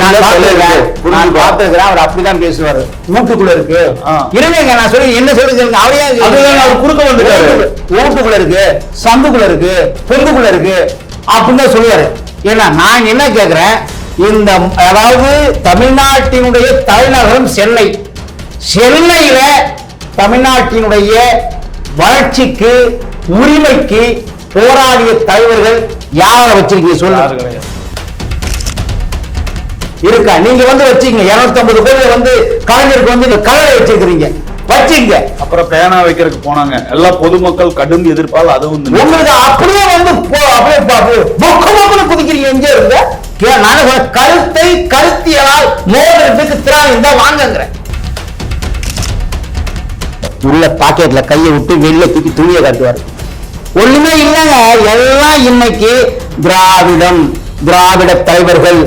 பார்த்திருக்கிறேன். அவர் அப்படிதான் பேசுவாரு. வீட்டுக்குள்ள இருக்கு. இருங்க நான் சொல்லி என்ன சொல்லுங்க. அவரே அவர் குறுக்க வந்துட்டாரு. வீட்டுக்குள்ள இருக்கு. சந்துக்குள்ள இருக்கு. பொந்துக்குள்ள இருக்கு. அப்படின்னு தான் சொல்லுவாரு. ஏன்னா நான் என்ன கேக்குறேன்? இந்த அதாவது தமிழ்நாட்டினுடைய தலைநகரம் சென்னை. சென்னையில தமிழ்நாட்டினுடைய வளர்ச்சிக்கு உரிமைக்கு போராடிய தலைவர்கள் யாரை வச்சிருக்கீங்க சொல்லுங்க. இருக்கா? நீங்க வந்து வச்சீங்க 250 கோடி வந்து கலைஞருக்கு வந்து கலரை வச்சிருக்கிறீங்க. வச்சீங்க அப்புறம் பேனா வைக்கிறதுக்கு போனாங்க. எல்லா பொதுமக்கள் கடும் எதிர்ப்பால் அதுவும் உங்களுக்கு அப்படியே வந்து அப்படியே பொக்கு குதிக்கிறீங்க. எங்க ஏன் நான் கருத்தை கருத்தியலால் மோதுறதுக்கு திறன் இருந்தா வாங்குங்கிறேன் உள்ள பாக்கெட்ல கையை விட்டு வெளில தூக்கி துணியை காட்டுவாரு. ஒண்ணுமே இல்லைங்க. எல்லாம் இன்னைக்கு திராவிடம். திராவிட தலைவர்கள்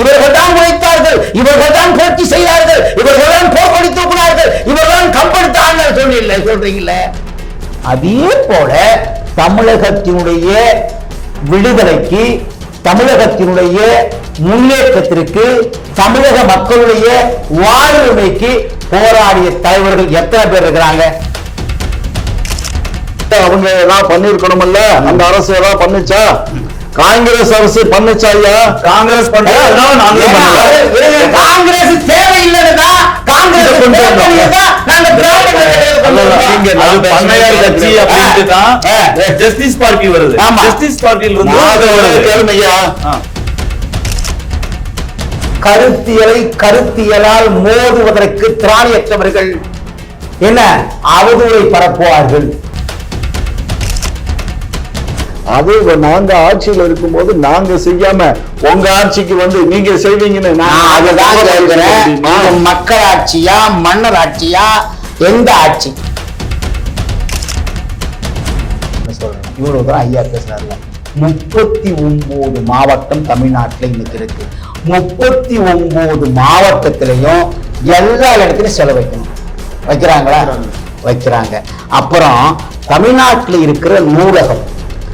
இவர்கள் தான் உழைத்தார்கள் இவர்கள் தான் புரட்சி செய்தார்கள் இவர்கள் தான் போர்க்கொடி தூக்கினார்கள் இவர்கள் தான் கம்பெடுத்தார்கள். சொல்லல சொல்றீங்கள? அதே போல தமிழகத்தினுடைய விடுதலைக்கு தமிழகத்தினுடைய முன்னேற்றத்திற்கு தமிழக மக்களுடைய வாழ்வுமைக்கு போராடிய தலைவர்கள் எத்தனை பேர் இருக்கிறாங்க? அவங்க ஏதாவது பண்ணிருக்கணும்ல அந்த அரசு ஏதாவது பண்ணுச்சா? காங்கிரஸ் அரசு பண்ணுச்சா ஐயா காங்கிரஸ். காங்கிரஸ் தேவையில்லைன்னா காங்கிரஸ். ஜஸ்டிஸ் பார்ட்டி வருது. ஜஸ்டிஸ் பார்ட்டியில இருந்து. கருத்தியலை கருத்தியலால் மோதுவதற்கு திராணியற்றவர்கள் என்ன? அவதூறை பரப்புவார்கள். அது நாங்க ஆட்சியில இருக்கும்போது நாங்க செய்யாம உங்க ஆட்சிக்கு வந்து நீங்க செய்வீங்கன்னு நான் அதுதான் கேட்கிறேன் மக்கள் ஆட்சியா மன்னர் ஆட்சியா எந்த ஆட்சி? சொல்றேன்? இவ்வளவு தூரம் ஐயா பேசுறாருல முப்பத்தி ஒன்பது மாவட்டம் தமிழ்நாட்டுல இன்னைக்கு இருக்கு. முப்பத்தி ஒன்பது மாவட்டத்திலையும் எல்லா இடத்துலயும் செலவு வைக்கணும். வைக்கிறாங்களா? வைக்கிறாங்க. அப்புறம் தமிழ்நாட்டில் இருக்கிற நூலகம்.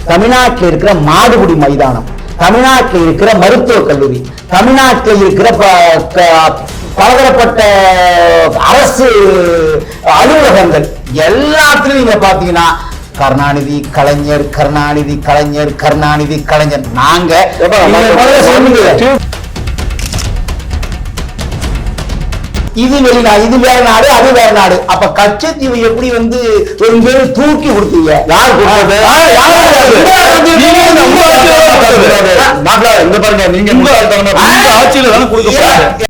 தமிழ்நாட்டில் இருக்கிற மாடுபிடி மைதானம் தமிழ்நாட்டில் இருக்கிற மருத்துவக் கல்லூரி தமிழ்நாட்டில் இருக்கிற பலதரப்பட்ட அரசு அலுவலகங்கள் எல்லாத்துலயும் நீங்க பாத்தீங்கன்னா கருணாநிதி கலைஞர் கருணாநிதி கலைஞர் கருணாநிதி கலைஞர். நாங்க இது வெளிநாடு இது வேற நாடு அது வேற நாடு. அப்ப கச்சத்தீவு எப்படி வந்து எங்க தூக்கி கொடுத்தீங்க? யார் இந்த பாருங்க நீங்க ஆட்சியில தானே கொடுக்கப்பட்டது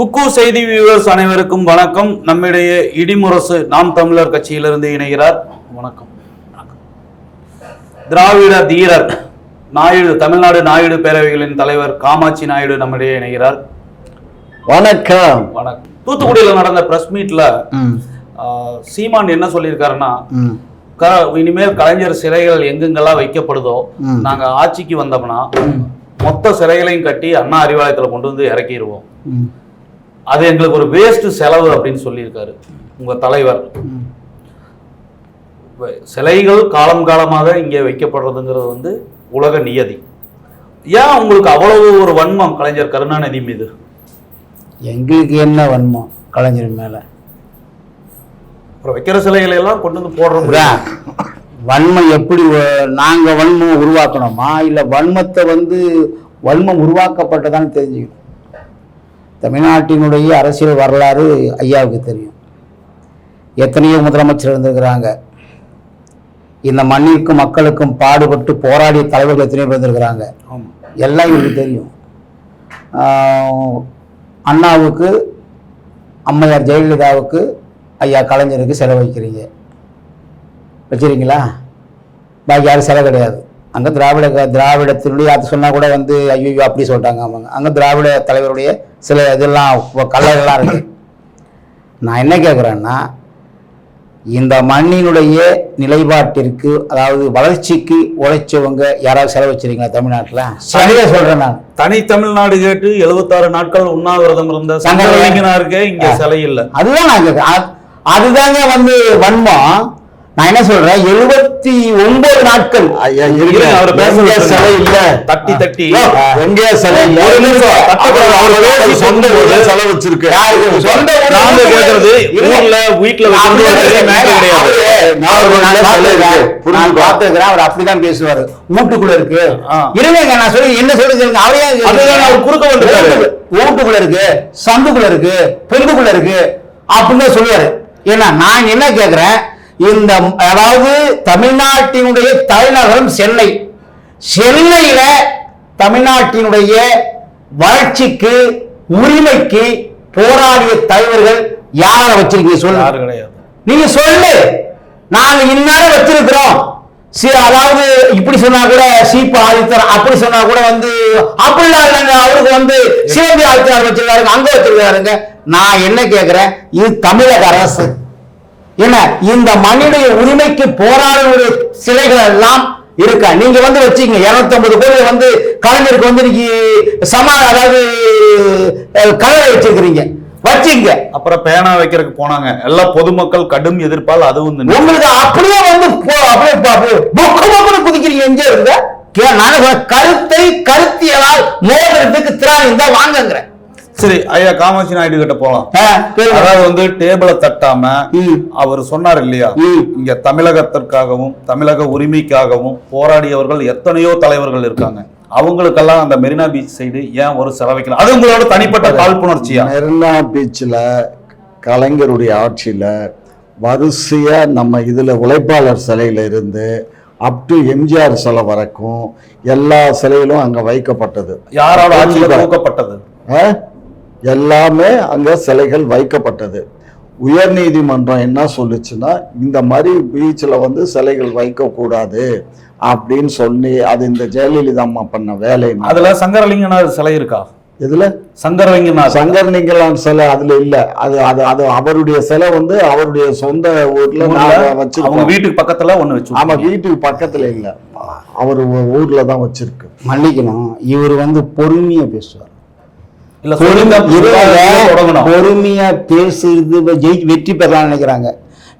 குக்கு செய்தி வியூவர்ஸ் அனைவருக்கும் வணக்கம். நம்மிடையே இடிமுரசு நாம் தமிழர் கட்சியிலிருந்து இணைகிறார். வணக்கம். திராவிட தீரர். நாயுடு தமிழ்நாடு நாயுடு பேரவைகளின் தலைவர் காமாட்சி நாயுடு நம்மிடையே இணைகிறார். வணக்கம். வணக்கம். தூத்துக்குடியில் நடந்த பிரஸ் மீட்ல சீமான் என்ன சொல்லியிருக்காருன்னா இனிமேல் கலைஞர் சிலைகள் எங்கெங்கெல்லாம் வைக்கப்படுதோ. நாங்க ஆட்சிக்கு வந்தோம்னா மொத்த சிலைகளையும் கட்டி அண்ணா அறிவாலயத்துல கொண்டு வந்து இறக்கிடுவோம் அது எங்களுக்கு ஒரு வேஸ்ட் செலவு அப்படின்னு சொல்லியிருக்காரு உங்க தலைவர். சிலைகள் காலம் காலமாக இங்கே வைக்கப்படுறதுங்கிறது வந்து உலக நியதி. ஏன் உங்களுக்கு அவ்வளவு ஒரு வன்மம் கலைஞர் கருணாநிதி மீது? எங்களுக்கு என்ன வன்மம் கலைஞர் மேல? அப்புறம் வைக்கிற சிலைகளை எல்லாம் கொண்டு வந்து போடுற அதான், வன்மம் எப்படி வ- நாங்க வன்மம் உருவாக்கணுமா? இல்ல வன்மத்தை வந்து வன்மம் உருவாக்கப்பட்டதான்னு தெரிஞ்சுக்கணும். தமிழ்நாட்டினுடைய அரசியல் வரலாறு ஐயாவுக்கு தெரியும். எத்தனையோ முதலமைச்சர் இருந்திருக்கிறாங்க. இந்த மண்ணிற்கும் மக்களுக்கும் பாடுபட்டு போராடிய தலைவர்கள் எத்தனையோ பேர் இருந்திருக்கிறாங்க. ஆமா. எல்லாம் இவருக்கு தெரியும். அண்ணாவுக்கு அம்மையார் ஜெயலலிதாவுக்கு ஐயா கலைஞருக்கு செலவழிக்கிறீங்க வச்சிருக்கீங்களா? பாக்கி யாரும் செலவு கிடையாது. அங்கே திராவிட திராவிடத்தினுடைய அது சொன்னால் கூட வந்து ஐயோ அப்படி சொல்லிட்டாங்க ஆமாங்க. அங்கே திராவிட தலைவருடைய சில இதெல்லாம் கல்லறைகள்லாம் இருக்கு. நான் என்ன கேட்குறேன்னா இந்த மண்ணினுடைய நிலைப்பாட்டிற்கு அதாவது வளர்ச்சிக்கு உழைச்சவங்க யாராவது செலவு வச்சிருக்கீங்களா தமிழ்நாட்டில்? சரியா சொல்கிறேன் நான். தனி தமிழ்நாடு கேட்டு 76 நாட்கள் உண்ணாவிரதம் இருந்த சங்க சங்கரலிங்கனாருக்கு இங்க சிலை இல்ல. அதுதான் அது- அதுதாங்க வந்து வன்மம். நான் என்ன சொல்றேன்? எழுபத்தி ஒன்பது நாட்கள். இல்ல. தட்டி தட்டி. எங்க இல்ல. சொந்த ஊர்ல சிலை வச்சிருக்கு? சொந்த கேக்குறது. ஊர்ல வீட்டுல நான் கிடையாது. அவரு- அப்படிதான் பேசுவாரு. வீட்டுக்குள்ள இருக்கு. இருங்க நான் சொல்லி என்ன சொல்லி சொல்லுங்க அவரே அவர் குறுக்க வந்துட்டாரு. வீட்டுக்குள்ள இருக்கு. சந்துக்குள்ள இருக்கு. பொந்துக்குள்ள இருக்கு. அப்படின்னு தான் சொல்லுவாரு. ஏன்னா நான் என்ன கேக்குறேன்? இந்த அதாவது தமிழ்நாட்டினுடைய தலைநகரம் சென்னை. சென்னையில தமிழ்நாட்டினுடைய வளர்ச்சிக்கு உரிமைக்கு போராடிய தலைவர்கள் யாரை வச்சிருக்கீங்க கிடையாது. நீங்க சொல்லு. நாங்க இன்னார வச்சிருக்கிறோம். அதாவது இப்படி சொன்னா கூட சீப்பு ஆதித்தர் அப்படி சொன்னா கூட வந்து அப்படிலாம் இல்லைங்க அவருக்கு வந்து சிவந்தி ஆதித்தர் வச்சிருக்காருங்க அங்க வச்சிருக்காருங்க. நான் என்ன கேக்குறேன்? இது தமிழக அரசு. என்ன? இந்த மனித உரிமைக்கு போராடுடைய சிலைகள் எல்லாம் இருக்கா? நீங்க வந்து வச்சீங்க 250 கோடி வந்து கலைஞருக்கு வந்து இன்னைக்கு சம அதாவது கலரை வச்சிருக்கிறீங்க. வச்சீங்க அப்புறம் பேனா வைக்கிறதுக்கு போனாங்க. எல்லாம் பொதுமக்கள் கடும் எதிர்ப்பால் அதுவும் உங்களுக்கு அப்படியே வந்து அப்படியே பொக்கு பொக்குன்னு குதிக்கிறீங்க. எங்க இருங்க கே- நான் சொல்றேன், கருத்தை கருத்தியலால் மோதுறதுக்கு திராணி இருந்தா வாங்குங்கிறேன். சரி ஐயா காமாட்சி நாயுடு கிட்ட போலாம். அதாவது வந்து டேபிளை தட்டாம. அவர் சொன்னார் இல்லையா. இங்க தமிழகத்திற்காகவும் தமிழக உரிமைக்காகவும் போராடியவர்கள் எத்தனையோ தலைவர்கள் இருக்காங்க அவங்களுக்கெல்லாம் அந்த மெரினா பீச் சைடு ஏன் ஒரு செலவைக்கலாம் அது உங்களோட தனிப்பட்ட காழ்ப்புணர்ச்சியா மெரினா பீச்சில் கலைஞருடைய ஆட்சியில வரிசையா நம்ம இதுல உழைப்பாளர் சிலையில இருந்து அப் டு எம்ஜிஆர் சிலை வரைக்கும் எல்லா சிலைகளும் அங்க வைக்கப்பட்டது யாரோட ஆட்சியில தூக்கப்பட்டது? எல்லாமே அங்க சிலைகள் வைக்கப்பட்டது. உயர்நீதிமன்றம் என்ன சொல்லுச்சுன்னா இந்த மாதிரி பீச்சில் வந்து சிலைகள் வைக்கக்கூடாது அப்படின்னு சொல்லி அது இந்த ஜெயலலிதா அம்மா பண்ண வேலை அதுல சங்கரலிங்கனார் சிலை இருக்கா? இதுல சங்கரலிங்கனார். சங்கர் நீங்களாம் சிலை அதுல இல்ல. அது அது அது அவருடைய சிலை வந்து அவருடைய சொந்த ஊர்ல நாங்க அவங்க வீட்டுக்கு பக்கத்துல ஒண்ணு வச்சு ஆமா வீட்டுக்கு பக்கத்துல இல்ல. அவர் ஊர்ல தான் வச்சிருக்கு. மன்னிக்கணும் இவர் வந்து பொறுமையா பேசுவார் இல்ல சொல்லுங்க இருங்க, தொடங்கணும் பொறுமையா பேசுறது ஜெயி வெற்றி பெறலாம்னு நினைக்கிறாங்க.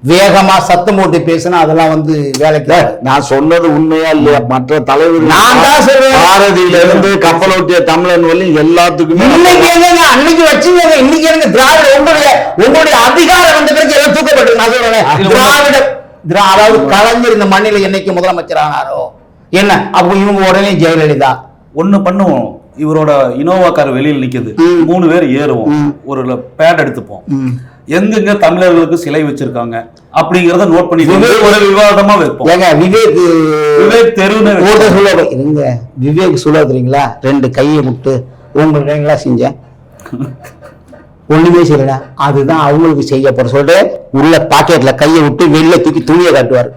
வேகமா சத்தம் போட்டு பேசினா அதெல்லாம் வந்து வேலைக்கு. நான் சொன்னது உண்மையா இல்லையா? மற்ற தலைவர்கள் நான் தான் சொல்றேன். பாரதியில இருந்து கப்பலோட்டிய தமிழன் வழி எல்லாத்துக்குமே இன்னைக்கு என்னங்க? அன்னைக்கு வச்சீங்க இன்னைக்கு எனக்கு திராவிட உங்களுடைய உங்களுடைய அதிகாரம் வந்த பிறகு எல்லாம் தூக்கப்பட்டு நான் சொல்றேன். திராவிட திரா- அதாவது கலைஞர் இந்த மண்ணில என்னைக்கு முதலமைச்சர் ஆனாரோ? என்ன? அப்போ இவங்க உடனே ஜெயலலிதா. ஒண்ணு பண்ணுவோம். இவரோட இனோவா கார் வெளியில் நிக்குது. மூணு பேர் ஏறுவோம். ஒரு பேட் எடுத்துப்போம். எங்கெங்க தமிழர்களுக்கு சிலை வச்சிருக்காங்க அப்படிங்கறத நோட் பண்ணி ஒரு விவாதமா வைப்போம். ஏங்க விவேக் விவேக் வச்சு- சொல்ல இருங்க. விவேக் சொல்ல தெரியுங்களா ரெண்டு கையை முட்டு. உங்களுக்கு செஞ்சேன் ஒண்ணுமே செய்யல அதுதான் அவங்களுக்கு செய்ய போற சொல்லிட்டு உள்ள பாக்கெட்ல கையை விட்டு வெளில தூக்கி துணியை காட்டுவார்.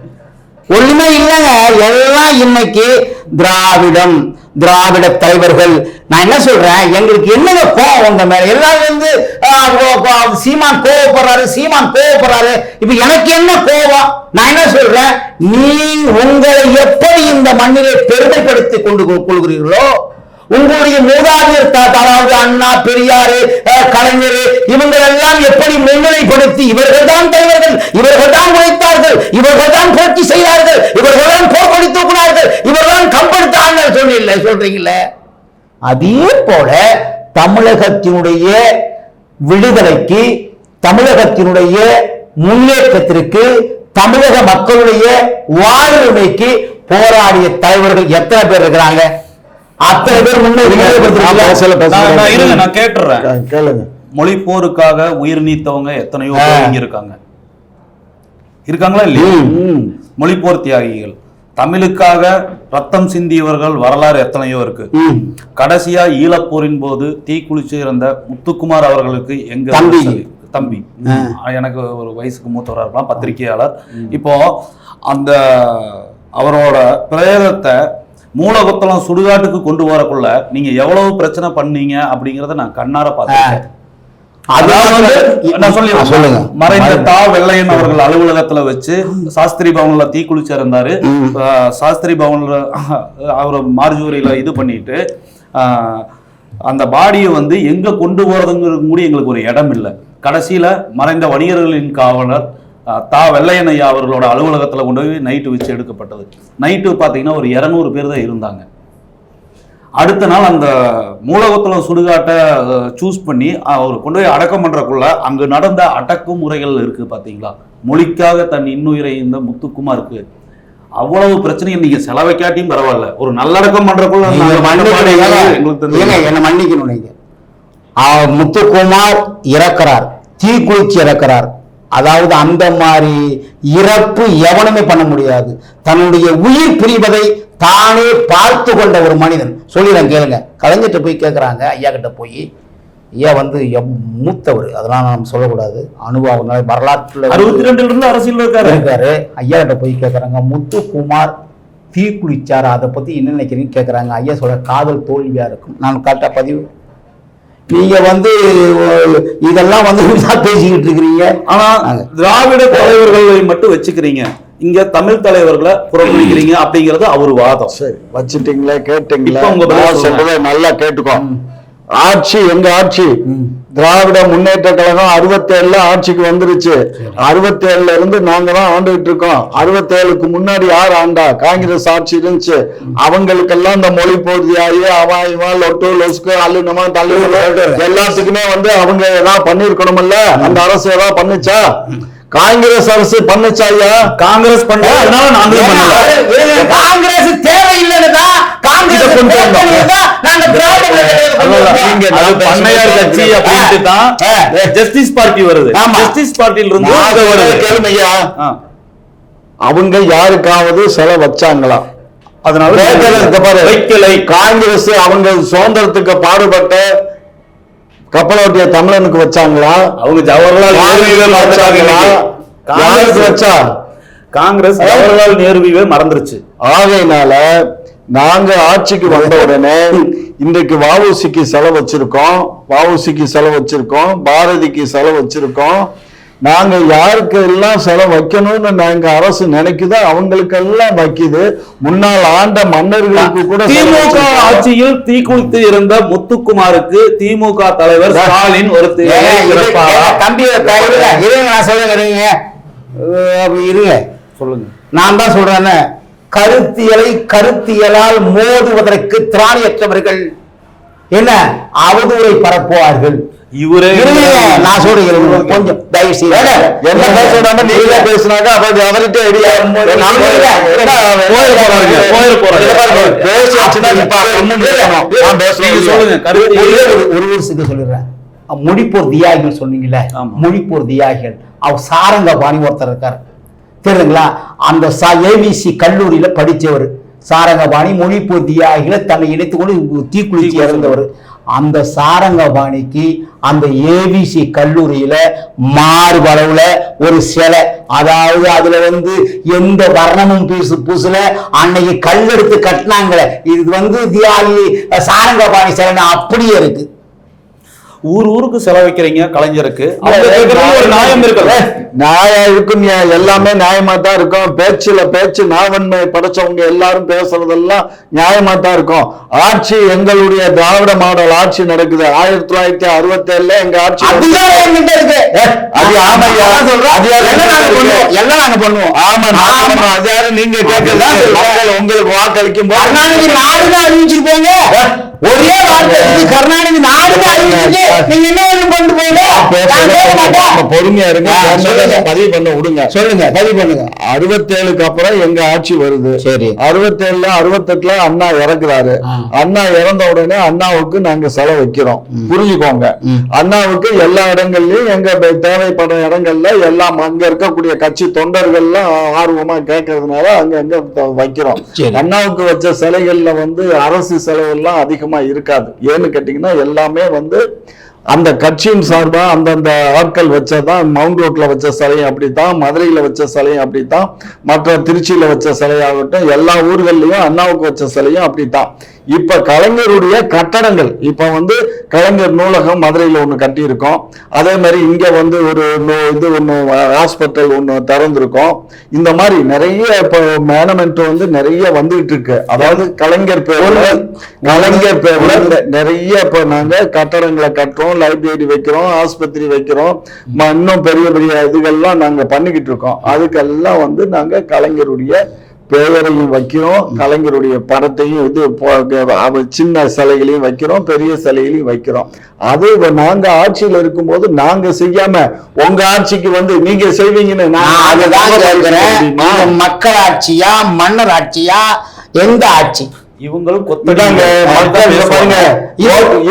ஒண்ணுமே இல்லைங்க. எல்லாம் இன்னைக்கு திராவிடம். திராவிட தலைவர்கள். நான் என்ன சொல்றேன்? எங்களுக்கு என்னங்க கோவம் உங்க மேல? எல்லாரும் வந்து சீமான் கோவப்படுறாரு சீமான் கோவப்படுறாரு. இப்ப எனக்கு என்ன கோவம் நான் என்ன சொல்றேன்? நீ உங்களை எப்படி இந்த மண்ணிலே பெருமைப்படுத்தி கொண்டு கொள்கிறீர்களோ உங்களுடைய மூதாதையர் அதாவது அண்ணா பெரியாரு கலைஞர் இவங்க எல்லாம் எப்படி முன்னிலைப்படுத்தி இவர்கள் தான் தலைவர்கள் இவர்கள் தான் உழைத்தார்கள் இவர்கள் தான் புரட்சி செய்தார்கள் இவர்கள் தான் போர்க்கொடி தூக்கினார்கள் இவர்கள் தான் கம்பெடுத்தார்கள் சொன்னீங்களே சொல்றீங்கள? அதே போல தமிழகத்தினுடைய விடுதலைக்கு தமிழகத்தினுடைய முன்னேற்றத்திற்கு தமிழக மக்களுடைய வாழ்வுமைக்கு போராடிய தலைவர்கள் எத்தனை பேர் இருக்கிறாங்க? அத்தனை பேர் முன்னே நான் கேட்டுறேன். கேளுங்க. மொழி போருக்காக உயிர் நீத்தவங்க எத்தனையோ பேர் இருக்காங்க இருக்காங்களா இல்லையா? ம். மொழிப்போர் தியாகிகள். தமிழுக்காக ரத்தம் சிந்தியவர்கள் வரலாறு எத்தனையோ இருக்கு. கடைசியா ஈழப்போரின் போது தீக்குளிச்சு இறந்த முத்துக்குமார் அவர்களுக்கு எங்க தம்பி. எனக்கு ஒரு வயசுக்கு மூத்தவரா இருக்கலாம் பத்திரிகையாளர். இப்போ அந்த அவரோட பிரேதத்தை மூலகுத்தலம் சுடுகாட்டுக்கு கொண்டு வரக்குள்ள நீங்க எவ்வளவு பிரச்சனை பண்ணீங்க அப்படிங்கறத நான் கண்ணார பார்த்தேன். மறைந்த தா வெள்ளையன் அவர்கள் அலுவலகத்துல வச்சு சாஸ்திரி பவன்ல தீக்குளிச்சு இருந்தாரு. சாஸ்திரி பவன்ல அவர் மார்ஜூரியில இது பண்ணிட்டு அந்த பாடியை வந்து எங்க கொண்டு போறதுங்கிறது கூட எங்களுக்கு ஒரு இடம் இல்லை. கடைசியில மறைந்த வணிகர்களின் காவலர் தா வெள்ளையன் ஐயா அவர்களோட அலுவலகத்துல கொண்டு போய் நைட்டு வச்சு எடுக்கப்பட்டது. நைட்டு பார்த்தீங்கன்னா ஒரு இரநூறு பேர் தான் இருந்தாங்க. அடுத்த நாள் அந்த மூலகத்துல சுடுகாட்டை சூஸ் பண்ணி அவர் கொண்டு போய் அடக்கம் பண்றக்குள்ள அங்கு நடந்த அடக்குமுறைகள் இருக்கு பாத்தீங்களா? மொழிக்காக தன் இன்னுயிரை இந்த முத்துக்குமாருக்கு. அவ்வளவு பிரச்சனையை நீங்க செலவைக்காட்டியும் பரவாயில்ல. ஒரு நல்லடக்கம் பண்றக்குள்ள. என்னை மன்னிக்கணும் நீங்க? முத்துக்குமார் இறக்கிறார். தீக்குளிச்சு இறக்கிறார். அதாவது அந்த மாதிரி இறப்பு எவனுமே பண்ண முடியாது. தன்னுடைய உயிர் பிரிவதை தானே பார்த்து கொண்ட ஒரு மனிதன். சொல்லிடுறேன் கேளுங்க. கலைஞர்கிட்ட போய் கேட்குறாங்க ஐயா கிட்ட போய் ஐயா வந்து எம் மூத்தவர். அதெல்லாம் நம்ம சொல்லக்கூடாது. அனுபவம் வரலாற்றுல அறுபத்தி ரெண்டுல இருந்து அரசியல் இருக்காரு. இருக்காரு. ஐயா கிட்ட போய் கேட்குறாங்க முத்துக்குமார் தீக்குளிச்சார்? அதை பத்தி என்ன நினைக்கிறீங்க கேட்குறாங்க ஐயா சொல்ற காதல் தோல்வியா இருக்கும். நான் கரெக்டாக பதிவு நீங்க வந்து இதெல்லாம் வந்து பேசிக்கிட்டு இருக்கிறீங்க. ஆனா திராவிட தலைவர்களை மட்டும் வச்சுக்கிறீங்க. இங்க தமிழ் தலைவர்களை புறக்கணிக்கிறீங்க அப்படிங்கறது அவர் வாதம். சரி வச்சுட்டீங்களே கேட்டீங்களா. உங்க நல்லா கேட்டுக்கோ. ஆட்சி எங்க ஆட்சி? திராவிட முன்னேற்ற கழகம் அறுபத்தேழுல ஆட்சிக்கு வந்துருச்சு. அறுபத்தேழுல இருந்து நாங்க தான் ஆண்டுகிட்டு இருக்கோம். அறுபத்தேழுக்கு முன்னாடி யார் ஆண்டா? காங்கிரஸ் ஆட்சி இருந்துச்சு. அவங்களுக்கெல்லாம் இந்த மொழி போர்த்தியாயி அவன் இவன் லொட்டு லொஸ்கு அல்லுனமா தள்ளு எல்லாத்துக்குமே வந்து அவங்க ஏதாவது பண்ணிருக்கணும்ல அந்த அரசு ஏதாவது பண்ணுச்சா? காங்கிரஸ் அரசு பண்ணுச்சா ஐயா? காங்கிரஸ் பண்ண காங்கிரஸ் தேவையில்லைன்னு தான் காங்கிரஸ் நாங்க திராவிட பண்ணையார் கட்சி அப்படின்ட்டு தான். ஜஸ்டிஸ் பார்ட்டி வருது. ஜஸ்டிஸ் பார்ட்டில இருந்து. அவங்க யாருக்காவது சிலை வச்சாங்களா? அதனால. வைக்கலை. காங்கிரஸ் அவங்க சுதந்திரத்துக்கு பாடுபட்ட கப்பலோட்டிய தமிழனுக்கு வச்சாங்களா? அவங்க ஜவஹர்லால் யாருக்கு வச்சா? காங்கிரஸ் ஜவஹர்லால் நேருவை மறந்துருச்சு. ஆகையினால நாங்க ஆட்சிக்கு வந்த உடனே இன்றைக்கு வஉசிக்கு செலவு வச்சிருக்கோம். வஉசிக்கு செலவு வச்சிருக்கோம். பாரதிக்கு செலவு வச்சிருக்கோம். நாங்க யாருக்கு எல்லாம் செலவு வைக்கணும்னு நாங்க அரசு நினைக்குதோ அவங்களுக்கு எல்லாம் வைக்குது. முன்னாள் ஆண்ட மன்னர்களுக்கு கூட திமுக. ஆட்சியில் தீக்குளித்து இருந்த முத்துக்குமாருக்கு திமுக தலைவர் ஸ்டாலின் ஒரு தம்பி இருங்க நான் அப்ப இருங்க. சொல்லுங்க. நான் தான் சொல்றேன்னு. கருத்தியலை கருத்தியலால் மோதுவதற்கு திராணியற்றவர்கள் என்ன? அவதூறை பரப்புவார்கள். இவரே நான் சொல்றேன் கொஞ்சம் தயவு செய்து என்ன பேசுறாங்க நீங்களே பேசுனாங்க அப்ப அவர்கிட்ட ஐடியா. போயிட போறாங்க, போயிட போறாங்க. பேசியாச்சுன்னா இப்ப கம்முன்னு இருக்கணும். நான் பேசுறேன் நீங்க சொல்லுங்க. கருத்து ஒரே ஒரு- வருஷத்துக்கு சொல்லிடுறேன். மொழிப்போர் தியாகிகள் சொன்னீங்கல்ல? ஆமா. மொழிப்போர் தியாகிகள். அவர் சாரங்க பாணி ஒருத்தர் இருக்கார். தெரியுங்களா அந்த ஏவிசி கல்லூரியில படிச்சவர் சாரங்கபாணி மொழிப்போர் தியாகிகளை தன்னை இணைத்துக்கொண்டு தீக்குளிச்சு இறந்தவர். அந்த சாரங்கபாணிக்கு அந்த ஏவிசி கல்லூரியில மார்பளவுல ஒரு சிலை. அதாவது அதுல வந்து எந்த வர்ணமும் பூசு பூசல. அன்னைக்கு கல்லெடுத்து கட்டினாங்களே. இது வந்து தியாகி சாரங்கபாணி சிலைன்னு அப்படியே இருக்கு. ஊர் ஊருக்கு செலவழிக்கிறீங்க கலைஞருக்கு. ஒரு நியாயம் இருக்குது நியாயம் இருக்கும் எல்லாமே நியாயமா தான் இருக்கும். பேச்சுல பேச்சு நாவன்மை படைச்சவங்க எல்லாரும் பேசுறதெல்லாம் நியாயமா தான் இருக்கும். ஆட்சி எங்களுடைய திராவிட மாடல் ஆட்சி நடக்குது. ஆயிரத்தி தொள்ளாயிரத்தி அறுபத்தி ஏழுல எங்க ஆட்சி நாங்க கேட்கல உங்களுக்கு வாக்களிக்கும் அறிவிச்சிருப்போங்க. ஒரே வார்த்தை கருணாநிதி நாடுதான் அறிவிச்சிருக்கு. நீங்க என்ன கொண்டு மாட்டேன். பொறுமையா இருங்க. சொல்லுங்க. பதிவு பண்ண விடுங்க. சொல்லுங்க. பதிவு பண்ணுங்க. அறுபத்தேழுக்கு அப்புறம் எங்க ஆட்சி வருது. சரி. அறுபத்தேழுல அறுபத்தெட்டுல அண்ணா இறக்குறாரு. அண்ணா இறந்த உடனே அண்ணாவுக்கு நாங்க செலவு வைக்கிறோம். புரிஞ்சுக்கோங்க. அண்ணாவுக்கு எல்லா இடங்கள்லயும் எங்க தேவைப்படும் இடங்கள்ல எல்லாம் அங்க இருக்கக்கூடிய கட்சி தொண்டர்கள்லாம் ஆர்வமா கேட்கறதுனால அங்க அங்க வைக்கிறோம். அண்ணாவுக்கு வச்ச சிலைகள்ல வந்து அரசு செலவு எல்லாம் அதிகமா இருக்காது. ஏன்னு கேட்டீங்கன்னா எல்லாமே வந்து அந்த கட்சியின் சார்பாக அந்தந்த ஆட்கள் வச்சதான் மவுண்ட் ரோட்டில் வச்ச சிலையும் அப்படித்தான் மதுரையில் வச்ச சிலையும் அப்படித்தான் மற்ற திருச்சியில் வச்ச சிலையாகட்டும் எல்லா ஊர்கள்லையும் அண்ணாவுக்கு வச்ச சிலையும் அப்படித்தான். இப்ப கலைஞருடைய கட்டடங்கள் இப்ப வந்து கலைஞர் நூலகம் மதுரையில் ஒன்று கட்டியிருக்கோம். அதே மாதிரி இங்க வந்து ஒரு இது ஒன்று ஹாஸ்பிட்டல் ஒன்று திறந்திருக்கோம். இந்த மாதிரி நிறைய இப்போ மேனமெண்ட் வந்து நிறைய வந்துகிட்டு இருக்கு. அதாவது கலைஞர் பேரில் கலைஞர் பேரில் நிறைய இப்போ நாங்கள் கட்டடங்களை கட்டுறோம் லைப்ரரி வைக்கிறோம் ஆஸ்பத்திரி வைக்கிறோம். இன்னும் பெரிய பெரிய இதுகள்லாம் நாங்க பண்ணிக்கிட்டு இருக்கோம். அதுக்கெல்லாம் வந்து நாங்க கலைஞருடைய பெயரையும் வைக்கிறோம். கலைஞருடைய படத்தையும் இது சின்ன சிலைகளையும் வைக்கிறோம் பெரிய சிலைகளையும் வைக்கிறோம். அது நாங்க ஆட்சியில இருக்கும்போது நாங்க செய்யாம உங்க ஆட்சிக்கு வந்து நீங்க செய்வீங்கன்னு நான் மக்கள் ஆட்சியா மன்னர் ஆட்சியா எந்த ஆட்சி? இவங்களும் ஓட்டு-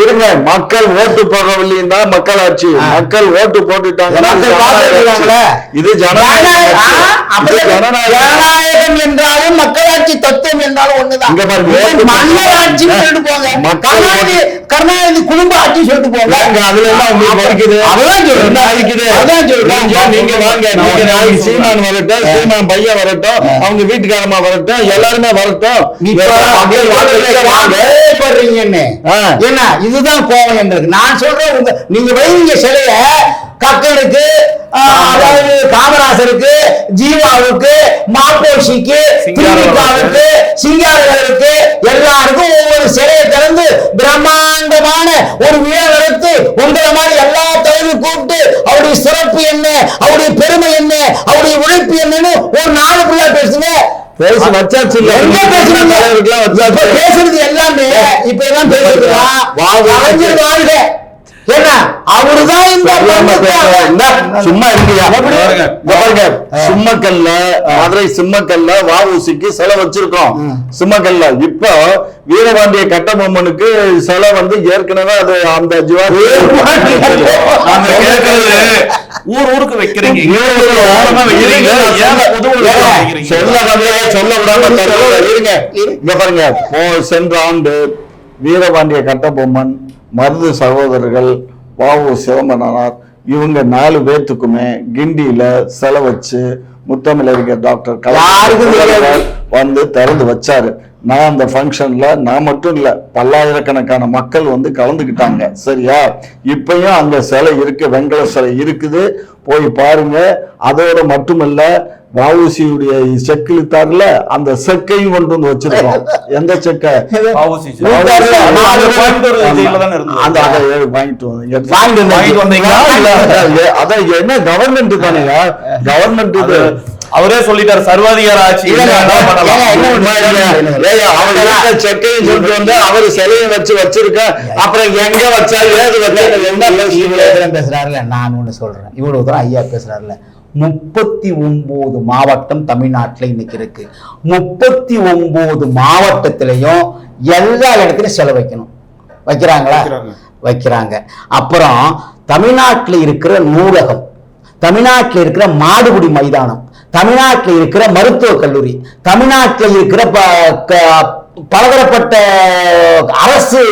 இருங்க. மக்கள் ஓட்டு போடவில்லையும் தான் மக்கள் ஆட்சி. மக்கள் ஓட்டு போட்டுட்டாங்க. இது ஜனநாயகம், என்றாலும் மக்களாட்சி தத்துவம் என்றாலும் ஒண்ணுதான். மன்னர் ஆட்சி சொல்லிட்டு போங்க. கருணாநிதி கருணாநிதி குடும்ப ஆட்சி சொல்லிட்டு போங்க. அதுல எல்லாம் உங்களுக்கு வலிக்குது? அதான் சொல்றேன். வலிக்குது? அதான் சொல்றேன். நீங்க- நீங்க வாங்க, நீங்க நாளைக்கு சீமான் வரட்டும், சீமான் பையன் வரட்டும், அவங்க வீட்டுக்காரமா வரட்டும், எல்லாருமே வரட்டும். வாங்க. என்ன? இதுதான் கோவம் எங்களுக்கு நான் சொல்றேன் உங்க நீங்க வைங்க சிலைய. கக்கனுக்கு அதாவது காமராசருக்கு ஜீவாவுக்கு மாப்போஷிக்கு திருவிக்காவுக்கு சிங்காரவருக்கு எல்லாருக்கும் ஒவ்வொரு சிலையை திறந்து பிரம்மாண்டமான ஒரு விழா நடத்தி உங்களை மாதிரி எல்லா தலைவரும் கூப்பிட்டு அவருடைய சிறப்பு என்ன? அவருடைய பெருமை என்ன? அவருடைய உழைப்பு என்னன்னு ஒரு நாலு பிள்ளை பேசுங்க பேசி வச்சாச்சு இல்ல? எங்க பேசுறீங்க? பேசுறது எல்லாமே இப்ப எல்லாம் பேசுறதுலாம் வாழ்க. வாழ்க சிம்மக்கல்ல மதுரை சிம்மக்கல்ல வாவூசிக்கு சிலை வச்சிருக்கோம். சிம்மக்கல்ல. இப்போ வீரபாண்டிய கட்டபொம்மனுக்கு சிலை வந்து ஏற்கனவே அது அந்த ஊர் ஊருக்கு வைக்கிறீங்க? சொல்ல சொல்ல விடாம. இருங்க இங்க பாருங்க. சென்ற ஆண்டு வீரபாண்டிய கட்டபொம்மன் மருது சகோதரர்கள் வாவு சிதம்பரனார் இவங்க நாலு பேர்த்துக்குமே கிண்டியில செல வச்சு முத்தமிழறிஞர் டாக்டர். கலைஞர் வந்து திறந்து வச்சாரு. நான் அந்த ஃபங்க்ஷன்ல நான் மட்டும் இல்ல பல்லாயிரக்கணக்கான மக்கள் வந்து கலந்துக்கிட்டாங்க. சரியா? இப்பயும் அங்க சிலை இருக்கு வெங்கல சிலை இருக்குது. போய் பாருங்க. அதோட மட்டுமல்ல வஉசியுடைய செக் இழுத்தாருல அந்த செக்கையும் கொண்டு வந்து வச்சிருக்கோம். எந்த செக்கை? வாங்கிட்டு என்ன கவர்மெண்ட் தானேயா கவர்மெண்ட் இது. அவரே சொல்லிட்டாரு சர்வாதிகார ஆட்சி. செக்கையும் சொல்லிட்டு வந்து அவரு சிலையை வச்சு வச்சிருக்க. அப்புறம் எங்க வச்சா ஏது வச்சா என்ன பேசுறாருல நான் ஒண்ணு சொல்றேன். இவ்வளவு தூரம் ஐயா பேசுறாருல முப்பத்தி ஒன்பது மாவட்டம் தமிழ்நாட்டுல இன்னைக்கு இருக்கு. முப்பத்தி ஒன்பது மாவட்டத்திலையும் எல்லா இடத்துலயும் செலவு வைக்கணும். வைக்கிறாங்களா? வைக்கிறாங்க. அப்புறம் தமிழ்நாட்டில் இருக்கிற நூலகம் தமிழ்நாட்டில் இருக்கிற மாடுபிடி மைதானம் தமிழ்நாட்டில் இருக்கிற மருத்துவக் கல்லூரி தமிழ்நாட்டில் இருக்கிற பலதரப்பட்ட அரசு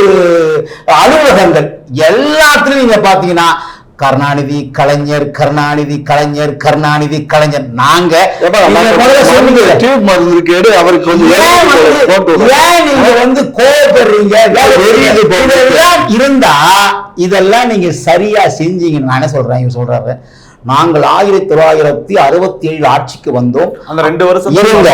அலுவலகங்கள் எல்லாத்துலயும் நீங்க பாத்தீங்கன்னா கருணாநிதி கலைஞர் கருணாநிதி கலைஞர் கருணாநிதி கலைஞர். நாங்க அவருக்கு நீங்க வந்து கோவப்படுறீங்க? இருந்தா இதெல்லாம் நீங்க சரியா செஞ்சீங்கன்னு நான் என்ன சொல்றேன் இவங்க சொல்றாரு. நாங்கள் ஆயிரத்தி தொள்ளாயிரத்தி அறுபத்தி ஏழு ஆட்சிக்கு வந்தோம். அந்த ரெண்டு வருஷம் இருங்க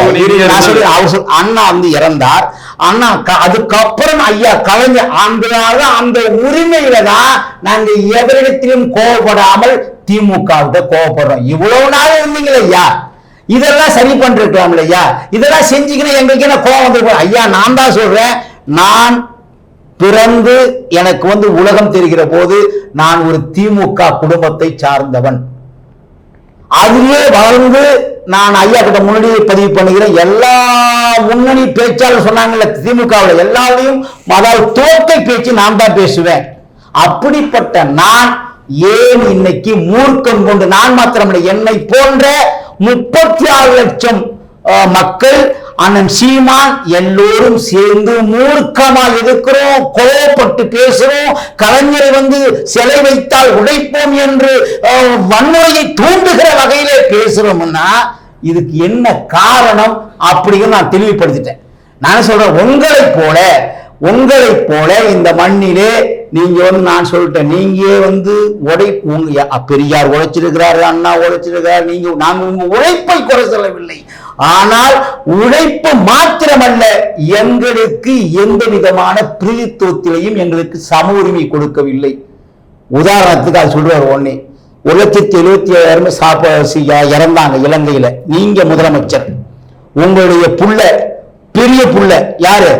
அண்ணா வந்து இறந்தார். அண்ணா அதுக்கப்புறம் ஐயா கலைஞர் அதனால அந்த உரிமையில தான் நாங்க எவரிடத்திலும் கோவப்படாமல் திமுக விட்ட கோவப்படுறோம் இவ்வளவு நாள் இருந்தீங்களே ஐயா. இதெல்லாம் சரி பண்ணிருக்கலாம் ஐயா. இதெல்லாம் செஞ்சீங்கன்னா எங்களுக்கு என்ன கோவம் வந்திருக்கும் ஐயா நான் தான் சொல்றேன். நான் பிறந்து எனக்கு வந்து உலகம் தெரிகிற போது நான் ஒரு திமுக குடும்பத்தை சார்ந்தவன். அதுவே வளர்ந்து நான் ஐயா கிட்ட முன்னாடி பதிவு பண்ணுகிறேன் எல்லா முன்னணி பேச்சாளர் சொன்னாங்கல்ல திமுகவில் எல்லாரையும் அதாவது தோற்கை பேச்சு நான் தான் பேசுவேன். அப்படிப்பட்ட நான் ஏன் இன்னைக்கு மூர்க்கம் கொண்டு நான் மாத்திரமல்ல என்னை போன்ற முப்பத்தி ஆறு லட்சம் மக்கள் அண்ணன் சீமான் எல்லோரும் சேர்ந்து மூர்க்கமாக இருக்கிறோம். கோவப்பட்டு பேசுறோம். கலைஞரை வந்து சிலை வைத்தால் உடைப்போம் என்று வன்முறையை தூண்டுகிற வகையிலே பேசுறோம்னா இதுக்கு என்ன காரணம் அப்படின்னு நான் தெளிவுபடுத்திட்டேன். நான் சொல்றேன் உங்களைப் போல உங்களைப் போல இந்த மண்ணிலே நீங்க வந்து நான் சொல்லிட்டேன். நீங்க வந்து உடை உங்க பெரியார் உழைச்சிருக்கிறாரு அண்ணா உழைச்சிருக்கிறார் நீங்க நாங்க உங்க உழைப்பை குறை சொல்லவில்லை. ஆனால் உழைப்பு மாத்திரமல்ல எங்களுக்கு எந்த விதமான பிரதித்துவத்திலையும் எங்களுக்கு சம உரிமை கொடுக்கவில்லை. உதாரணத்துக்கு அது சொல்றாரு ஒன்னே ஒரு லட்சத்தி எழுபத்தி ஏழாயிரம் சாப்பாடு இறந்தாங்க இலங்கையில. நீங்க முதலமைச்சர். உங்களுடைய புள்ள பெரிய புள்ள யாரு?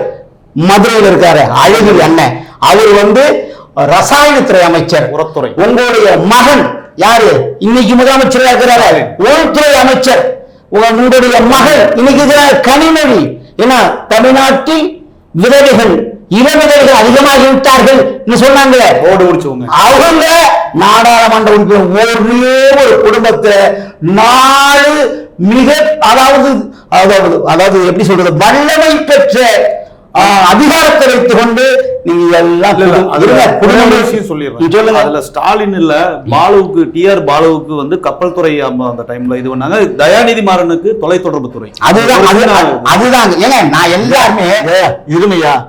மதுரையில் இருக்காரு அழகு அண்ணன். அவர் வந்து ரசாயனத்துறை அமைச்சர். உரத்துறை. உங்களுடைய மகன் யாரு? இன்னைக்கு முதலமைச்சராக இருக்கிறாரு. உள்துறை அமைச்சர். உங்களுடைய மகள் இன்னைக்கு கனிமொழி. ஏன்னா தமிழ்நாட்டில் விதவைகள் இளவிதவைகள் அதிகமாகி விட்டார்கள் சொன்னாங்களே. ரோடு முடிச்சவங்க அவங்க நாடாளுமன்ற உறுப்பினர் ஒரே ஒரு குடும்பத்துல நாலு மிக அதாவது அதாவது அதாவது எப்படி சொல்றது? வல்லமை பெற்ற அதிகாரத்தை வைத்துக் கொண்டு நீங்க எல்லாம் சொல்லிடுறேன். அதுல ஸ்டாலின் இல்ல பாலுவுக்கு டிஆர் பாலுவுக்கு வந்து கப்பல் துறை அந்த டைம்ல இது பண்ணாங்க. தயாநிதி மாறனுக்கு தொலைத்தொடர்பு துறை. அதுதான் அது- அது- அதுதாங்க ஏங்க நான் எல்லாருமே இருமையா?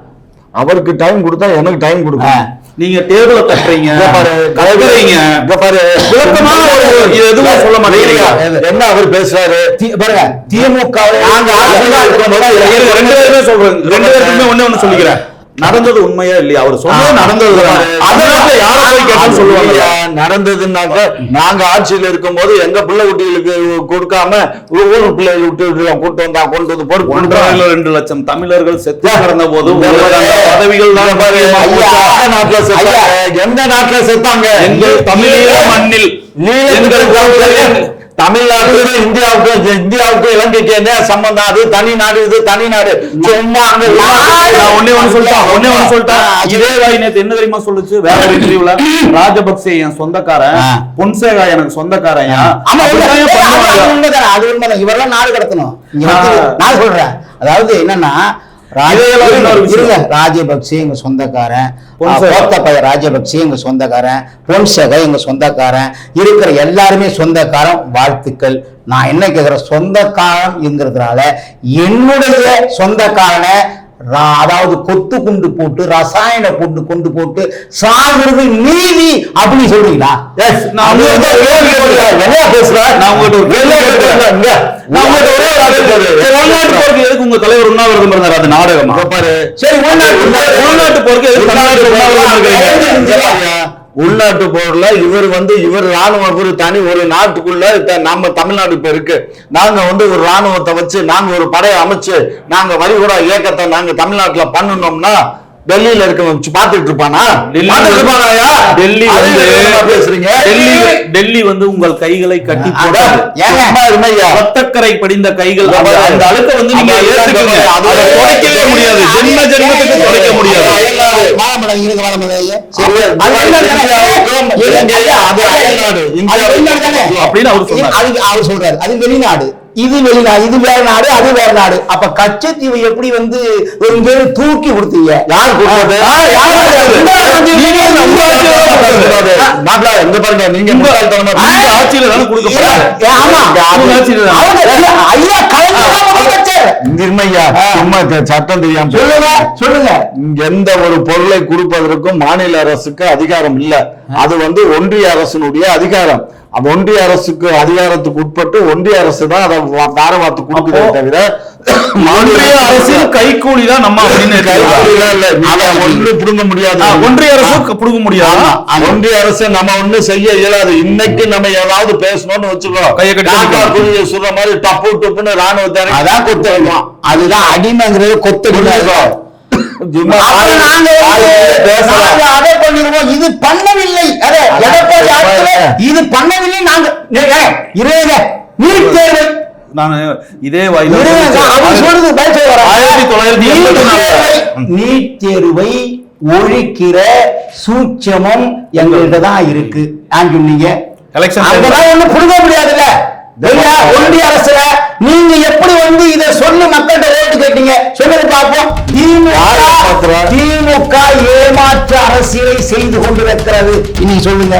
அவருக்கு டைம் கொடுத்தா எனக்கு டைம் ஆ. நீங்க டேபிள தட்டுறீங்க கலக்குறீங்க. விளக்கமான எதுவும் சொல்ல மாட்டேங்கிறீங்க. என்ன அவர் பேசுறாரு? பாருங்க திமுக நாங்க ரெண்டு பேருமே சொல்றேன். ரெண்டு பேருக்குமே ஒண்ணே ஒண்ணு சொல்லிக்கிறேன். நடந்தது உண்மையா இல்லையா? அவர் சொன்னது நடந்தது சொல்லுவாங்க? நடந்ததுன்னாக்க நாங்க ஆட்சியில இருக்கும்போது எங்க பிள்ளை குட்டிகளுக்கு கொடுக்காம ஊர் பிள்ளைகள் விட்டு கூட்டு வந்தா கொண்டு வந்து போட்டு ஒன்றரை ரெண்டு லட்சம். தமிழர்கள் செத்து கிடந்த போது பதவிகள்? எந்த நாட்டுல செத்தாங்க? எங்கள் தமிழீழ மண்ணில் எங்கள் எங்கள் தமிழ்நாட்டுக்கு இந்தியாவுக்கு இந்தியாவுக்கு இலங்கைக்கு என்ன சம்பந்தம்? அது தனி நாடு இது தனி நாடு. சும்மா அங்க நான் ஒண்ணே சொல்லிட்டேன் ஒண்ணே ஒண்ணு சொல்லிட்டேன். இதே வாய் நேத்து என்ன தெரியுமா சொல்லுச்சு? வேற இன்டர்வியூல ராஜபக்சே என் சொந்தக்காரன். பொன்சேகா எனக்கு சொந்தக்காரன் அது. உண்மைதானே. இவரெல்லாம் நாடு கடத்தணும். நான் சொல்றேன். அதாவது என்னன்னா ராஜபக்சே எங்க சொந்தக்காரன். கோத்தபய ராஜபக்சே எங்க சொந்தக்காரன். பொன்சேகா எங்க சொந்தக்காரன். இருக்கிற எல்லாருமே சொந்தக்காரன். வாழ்த்துக்கள். நான் என்ன கேக்குறேன்? சொந்தக்காரன் என்கிறதுனால என்னுடைய சொந்தக்காரனை அதாவது கொத்து குண்டு போட்டு ரசாயன கொண்டு கொண்டு போட்டு சாகுறது நீதி அப்படின்னு சொல்றீங்களா? கேட்கிறேன். என்ன பேசுற? நான் ஒரு உள்நாட்டு உண்ணாவிரதம் இருந்தார் அது நாடகமா? சரி போருக்கு போர்ல இவர் வந்து இவர் ராணுவ தனி ஒரு நாட்டுக்குள்ள நம்ம தமிழ்நாடு இப்ப இருக்கு. நாங்க வந்து ஒரு ராணுவத்தை வச்சு நாங்க ஒரு படையை அமைச்சு நாங்க வழிகூட இயக்கத்தை நாங்க தமிழ்நாட்டுல பண்ணணும்னா டெல்லியில இருக்க பாத்துட்டு இருப்பானா டெல்லி வந்து பேசுறீங்க? டெல்லி டெல்லி வந்து உங்கள் கைகளை கட்டி இருமையா? ரத்தக்கரை படிந்த கைகள் அந்த- அழுக்க வந்து நீங்க ஏத்துக்குங்க. அது- துடைக்கவே முடியாது. ஜென்ம ஜென்மத்துக்கு துடைக்க முடியாது? அப்படின்னு அவர் சொல்றாரு. அது வெளிநாடு. இது வெளிநாடு இது வேற நாடு அது வேற நாடு அப்ப கச்சத்தீவு எப்படி வந்து ஒரு தூக்கி கொடுத்தீங்க? யார் கொடுத்தது? பாருங்க நீங்க. ஆட்சியில தானே ஏ, ஆமா. ஐயா. நிர்மையா சும்மா சட்டம் தெரியாம சொல்லுங்க சொல்லுங்க. இங்க எந்த ஒரு பொருளை கொடுப்பதற்கும் மாநில அரசுக்கு அதிகாரம் இல்ல. அது வந்து ஒன்றிய அரசினுடைய அதிகாரம். அது ஒன்றிய அரசுக்கு அதிகாரத்துக்கு உட்பட்டு ஒன்றிய அரசு தான் அதை தாரவாத்து கொடுக்குதே தவிர ஒன்றிய அரசின் கைக்கூலி தான் நம்ம ஒண்ணு புடுங்க முடியாது. ஒன்றிய அரசு புடுங்க முடியாது. ஒன்றிய அரசு நம்ம ஒண்ணு செய்ய இயலாது. இன்னைக்கு நம்ம ஏதாவது பேசணும்னு வச்சுக்கோ. கையை சொல்ற மாதிரி டப்பு டப்புன்னு ராணுவத்தை அதான் கொத்தடிமை அதுதான் அடிமைங்கிறது கொத்தடிமை. இது பண்ணவில்லை. அதே எடப்பாடி ஆட்சியில இது பண்ணவில்லை நாங்க ஏங்க, இருங்க நீட் தேர்வு நான் இதே நீட் ஒழிக்கிற சூட்சமம் எங்கள்கிட்ட தான் இருக்கு. நான் சொன்னீங்க? ஒன்றிய அரசுல நீங்க எப்படி வந்து இதை சொல்லி மக்கள்கிட்ட ஓட்டு கேட்டீங்க? சொல்லுங்க பார்ப்போம். திமுக? திமுக ஏமாற்று அரசியலை செய்து கொண்டிருக்கிறது. இன்னைக்கு சொல்லுங்க.